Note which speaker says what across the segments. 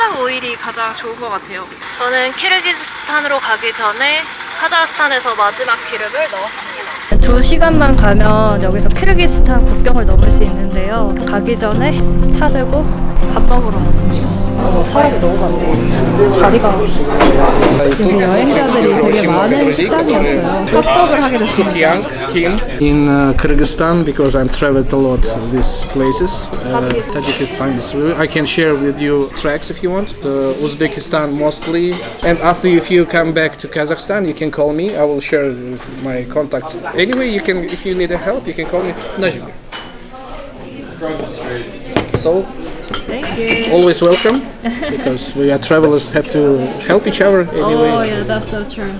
Speaker 1: 카자흐 오일이 가장 좋은 것 같아요. 저는 키르기즈스탄으로 가기 전에 카자흐스탄에서 마지막 기름을 넣었습니다. 두 시간만 가면 여기서 키르기스탄 국경을 넘을 수 있는데요. 가기 전에 차 들고 밥 먹으러 왔습니다. 어, 사람이 너무 많네. 자리가 여기 여행자들이 되게 많은 식당이었어요. 합석을 하게 됐습니다.
Speaker 2: Young Kim in uh, Kyrgyzstan because I'm traveled a lot in these places. Uh, Tajikistan is I can share with you tracks if you want. The Uzbekistan mostly, and after if you come back to Kazakhstan, you can call me. I will share my contact. Anyway, you can if you need help, you can call me. Najmi. So
Speaker 1: Thank you.
Speaker 2: always welcome because we are travelers have to help each other anyway.
Speaker 1: Oh yeah, that's so true.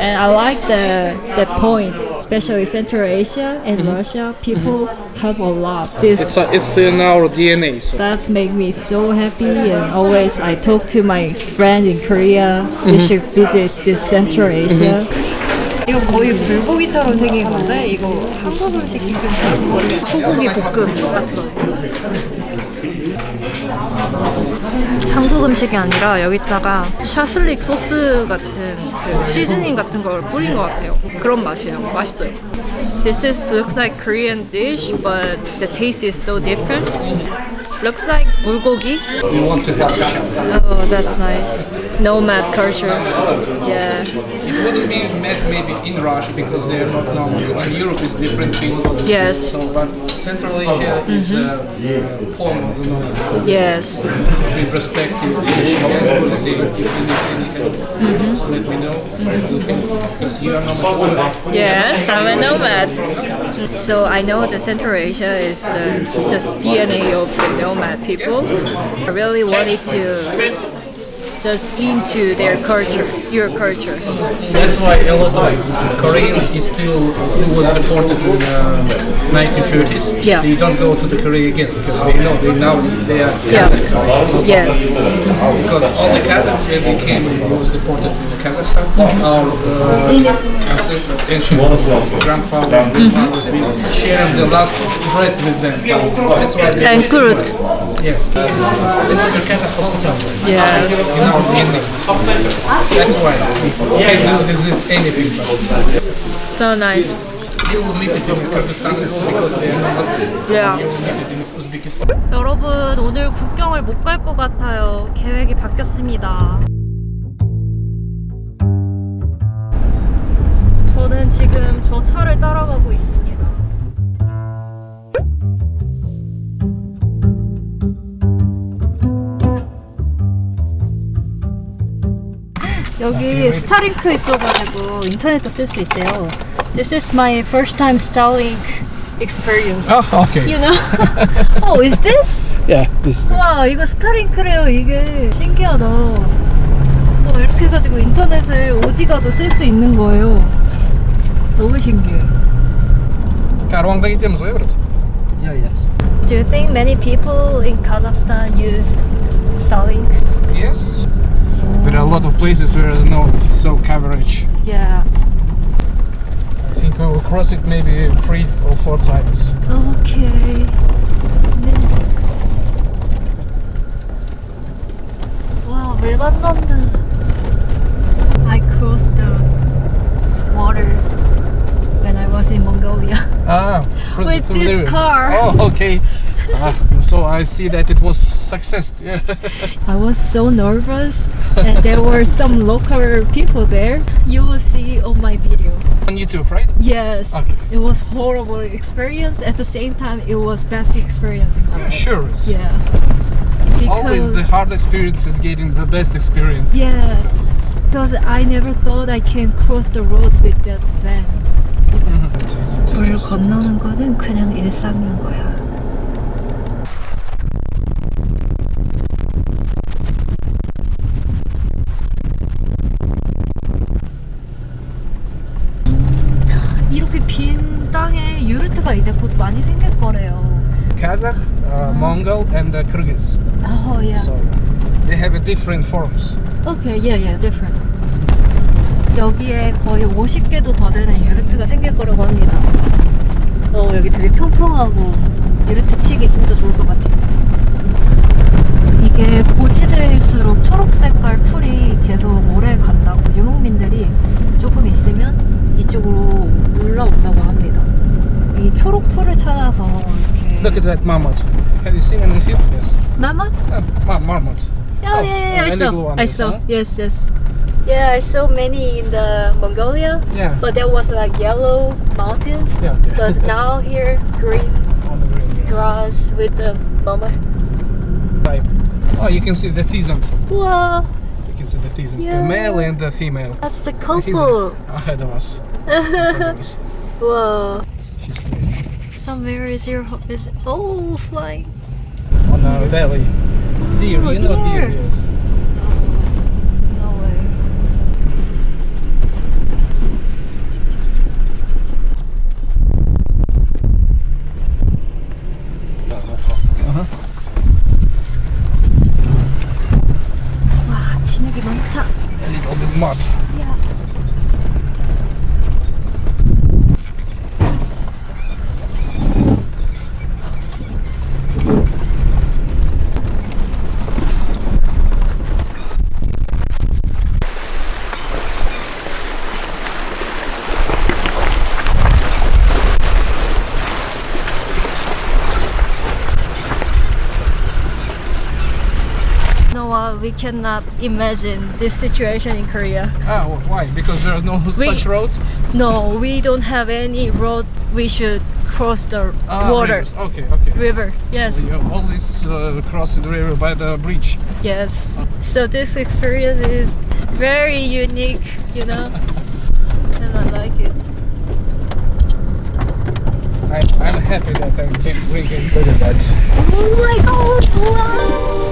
Speaker 1: And I like the the point, especially Central Asia and Russia. People help a lot. This
Speaker 2: It's uh, it's in our DNA. So.
Speaker 1: that make me so happy. And always I talk to my friend in Korea. We should visit this Central Asia. 이거 거의 불고기처럼 생긴 건데 이거 한국 음식 시키는 거예요. 소고기 볶음 같은 거예요. 한국 음식이 아니라 여기다가 샤슬릭 소스 같은 그 시즈닝 같은 걸 뿌린 것 같아요. 그런 맛이에요. 맛있어요. This is looks like Korean dish, but the taste is so different. Looks like bulgogi.
Speaker 2: We want to help each.
Speaker 1: Oh, that's nice. Nomad culture. Yeah.
Speaker 2: It wouldn't be met maybe in Russia because they are not nomads. In Europe is different thing.
Speaker 1: Yes.
Speaker 2: So, but Central Asia is mm-hmm. uh, home of the nomads.
Speaker 1: Yes.
Speaker 2: With respect to each guest, we say if you need any help, mm-hmm. just let me know. Mm-hmm. Because you are nomad.
Speaker 1: Yes, I'm a nomad. So I know the Central Asia is the just DNA of the nomad people. I really wanted to just into their culture, your culture.
Speaker 2: That's why a lot of Koreans is still who was deported in the 1930s.
Speaker 1: Yeah.
Speaker 2: They don't go to the Korea again because they know they now they are
Speaker 1: Yeah. Yes.
Speaker 2: because all the Kazakhs when they came who was deported to Kazakhstan, our uh, ancestors, ancient grandfathers, grandfathers, we shared the last bread with them. That's why they
Speaker 1: And good.
Speaker 2: yeah. This is a Kazakh hospital.
Speaker 1: Yes.
Speaker 2: In our DNA. That's why we can do this is anything.
Speaker 1: So nice.
Speaker 2: You will meet it in Kyrgyzstan as well because they are nomads.
Speaker 1: Yeah.
Speaker 2: You will meet it in Uzbekistan.
Speaker 1: 여러분 오늘 국경을 못 갈 것 같아요. 계획이 바뀌었습니다. 저는 지금 저 차를 따라가고 있습니다. 여기 스타링크 있어가지고 인터넷도 쓸 수 있대요. This is my first time Starlink experience.
Speaker 2: Oh, okay.
Speaker 1: You know? oh, is this?
Speaker 2: Yeah, this.
Speaker 1: 와 이거 스타링크래요 이게 신기하다 어, 이렇게 해가지고 인터넷을 오지가도 쓸 수 있는 거예요 너무 신기해
Speaker 2: Karuang'da gideceğimiz o evet.
Speaker 1: Do you think many people in Kazakhstan use Starlink?
Speaker 2: Yes. There are a lot of places where there's no cell coverage.
Speaker 1: Yeah
Speaker 2: I think we will cross it maybe three or four times.
Speaker 1: Okay 네. 와, 물 만난다 I crossed the water when I was in Mongolia
Speaker 2: Ah, through-
Speaker 1: With
Speaker 2: through
Speaker 1: this
Speaker 2: there.
Speaker 1: car.
Speaker 2: Oh, okay. Ah, so I see that it was success. Yeah.
Speaker 1: I was so nervous, and there were some local people there. You will see on my video.
Speaker 2: On YouTube, right?
Speaker 1: Yes,
Speaker 2: Okay.
Speaker 1: it was horrible experience. At the same time, it was best experience in my
Speaker 2: Yeah,
Speaker 1: life.
Speaker 2: sure.
Speaker 1: Yeah,
Speaker 2: Always the hard experience is getting the best experience.
Speaker 1: yeah,
Speaker 2: because
Speaker 1: I never thought I can cross the road with that van. 물 건너는 거는 그냥 일상인 거야. 이렇게 빈 땅에 유르트가 이제 곧 많이 생길 거래요.
Speaker 2: Kazakh, uh, Mongol, and uh, Kyrgyz.
Speaker 1: Oh yeah.
Speaker 2: So they have a different forms.
Speaker 1: Okay, yeah, yeah, different. 여기에 거의 50개도 더 되는 유르트가 생길 거라고 합니다. 어, 여기 되게 평평하고 유르트 치기 진짜 좋을 것 같아요. 이 이게 고지대일수록 초록 색깔 풀이 계속 오래 간다고 유목민들이 조금 있으면 이쪽으로 올라온다고 합니다. 이 초록 풀을 찾아서 이렇게
Speaker 2: Look at that marmot. Have you seen any field? Yes.
Speaker 1: 마마?
Speaker 2: Uh, ma- marmot.
Speaker 1: Yeah,
Speaker 2: Oh,
Speaker 1: yeah, yeah,
Speaker 2: a
Speaker 1: I
Speaker 2: little
Speaker 1: saw. I saw. Yes, yes. Yeah, I saw many in the Mongolia,
Speaker 2: Yeah.
Speaker 1: but there was like yellow mountains.
Speaker 2: Yeah, yeah.
Speaker 1: But now here, green
Speaker 2: green, yes.
Speaker 1: grass with the mama.
Speaker 2: Type. Oh, you can see the pheasant.
Speaker 1: Wow,
Speaker 2: You can see the pheasant.
Speaker 1: Yeah.
Speaker 2: The male and the female.
Speaker 1: that's the couple.
Speaker 2: ahead of us. Of us.
Speaker 1: Wow.
Speaker 2: She's
Speaker 1: Somewhere is your ho- is oh flying.
Speaker 2: on the valley. Deer,
Speaker 1: Oh,
Speaker 2: you know deer. yes. A little bit mud.
Speaker 1: Yeah. Uh, we cannot imagine this situation in Korea.
Speaker 2: Ah, why? Because there is no such road?
Speaker 1: No, we don't have any road. We should cross the
Speaker 2: Ah,
Speaker 1: water,
Speaker 2: rivers. Okay, okay.
Speaker 1: river. Yes,
Speaker 2: We always uh, cross the river by the bridge.
Speaker 1: yes. So this experience is very unique, you know, and I like it.
Speaker 2: I, I'm happy that I can bring in look at that.
Speaker 1: Oh my God! Wow!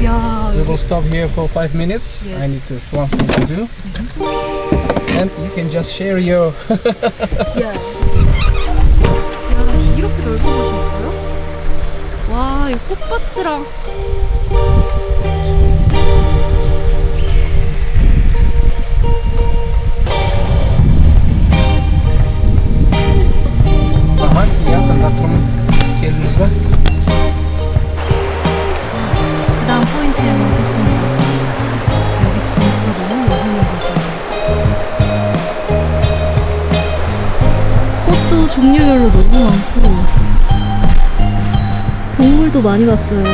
Speaker 1: Yeah.
Speaker 2: We will stop here for five minutes.
Speaker 1: Yes.
Speaker 2: I need this one thing to do. And you can just share your
Speaker 1: 야. 야, 이렇게 넓은 곳이 있어요? 와, 이 꽃밭이랑. 많이 봤어요.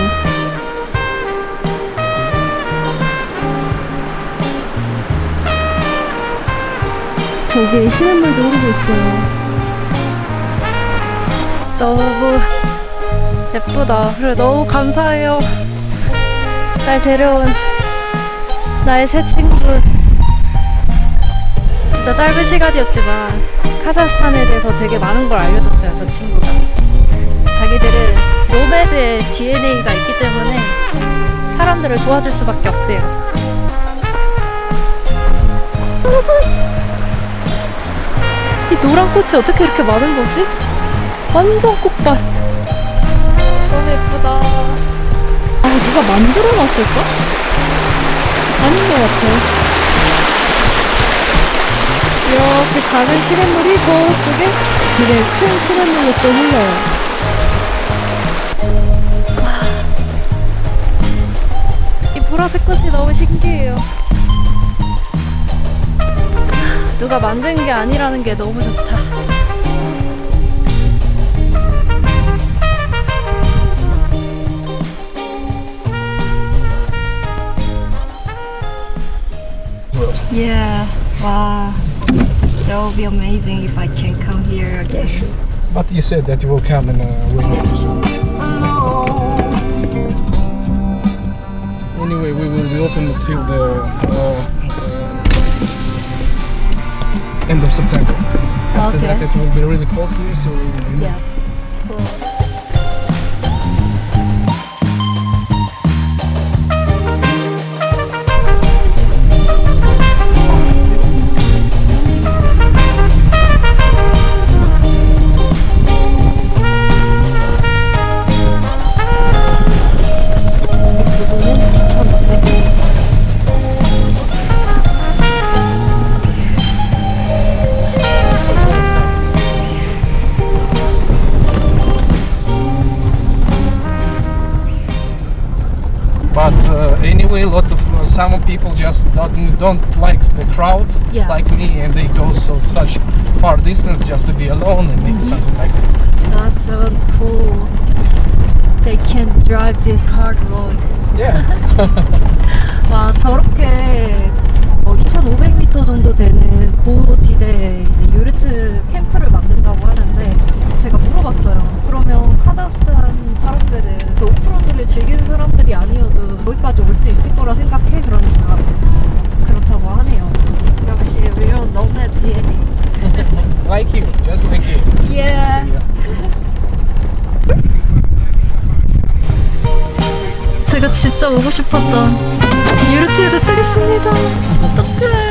Speaker 1: 저기 시냇물도 흐르고 있어요. 너무 예쁘다. 그래 너무 감사해요. 날 데려온 나의 새 친구. 진짜 짧은 시간이었지만 카자흐스탄에 대해서 되게 많은 걸 알려줬어요. 저 친구가. 자기들은 노매드의 DNA가 있기 때문에 사람들을 도와줄 수밖에 없대요. 이 노란 꽃이 어떻게 이렇게 많은 거지? 완전 꽃밭. 너무 예쁘다. 아, 누가 만들어 놨을까? 아닌 것 같아. 이렇게 작은 시냇물이 저쪽에 되게 큰 시냇물로 또 흘러요. 보라색 꽃이 너무 신기해요. 누가 만든 게 아니라는 게 너무 좋다. Yeah, wow. That would be amazing if I can come here again.
Speaker 2: But you said that you will come in a week. September. After
Speaker 1: Okay.
Speaker 2: that, it will be really cold here, so we will
Speaker 1: Yeah. Cool.
Speaker 2: some people just don't don't like the crowd
Speaker 1: Yeah.
Speaker 2: like me, and they go so such far distance just to be alone and maybe something like that.
Speaker 1: That's so cool. They can drive this hard road.
Speaker 2: Yeah.
Speaker 1: 와 저렇게 어, 2,500m 정도 되는 고지대에 이제 요르트 캠프를 만든다고 하는데 제가 물어봤어요. 그러면 카자흐스탄 사람들은 그 오프로드를 즐기는 사람들이 아니어도 여기까지 올 수 있을 거라 생각해? 그러니까 그렇다고 하네요. 역시 우리는 너무나 DNA.
Speaker 2: like you, just like you.
Speaker 1: Yeah. 제가 진짜 오고 싶었던 유르트에 도착했습니다. 어떡해.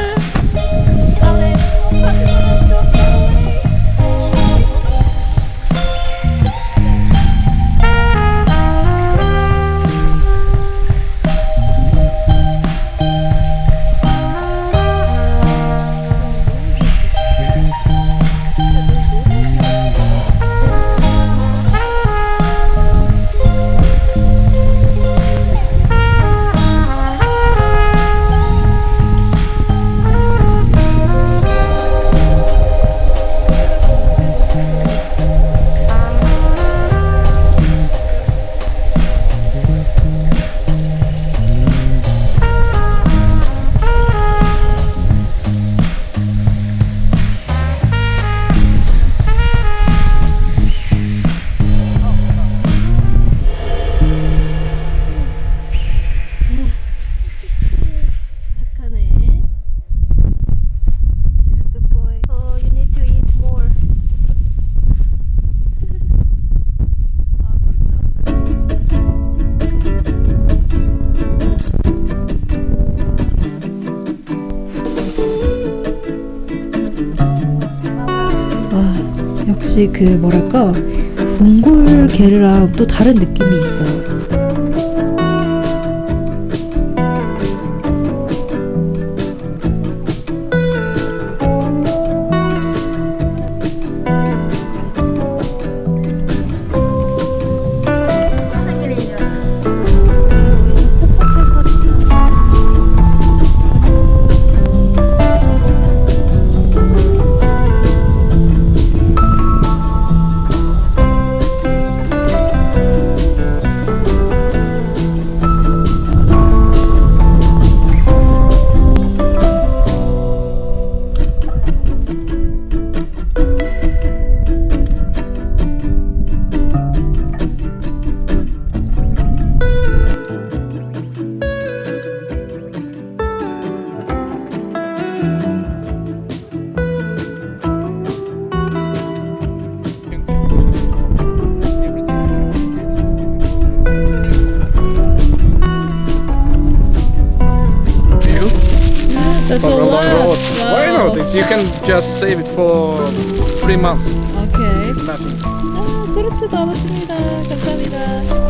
Speaker 1: 역시 그 뭐랄까 몽골 게르랑 또 다른 느낌이 있어요.
Speaker 2: can just save it for three months.
Speaker 1: 오케이.
Speaker 2: Nothing.
Speaker 1: 아, 코르트 나왔습니다. 감사합니다.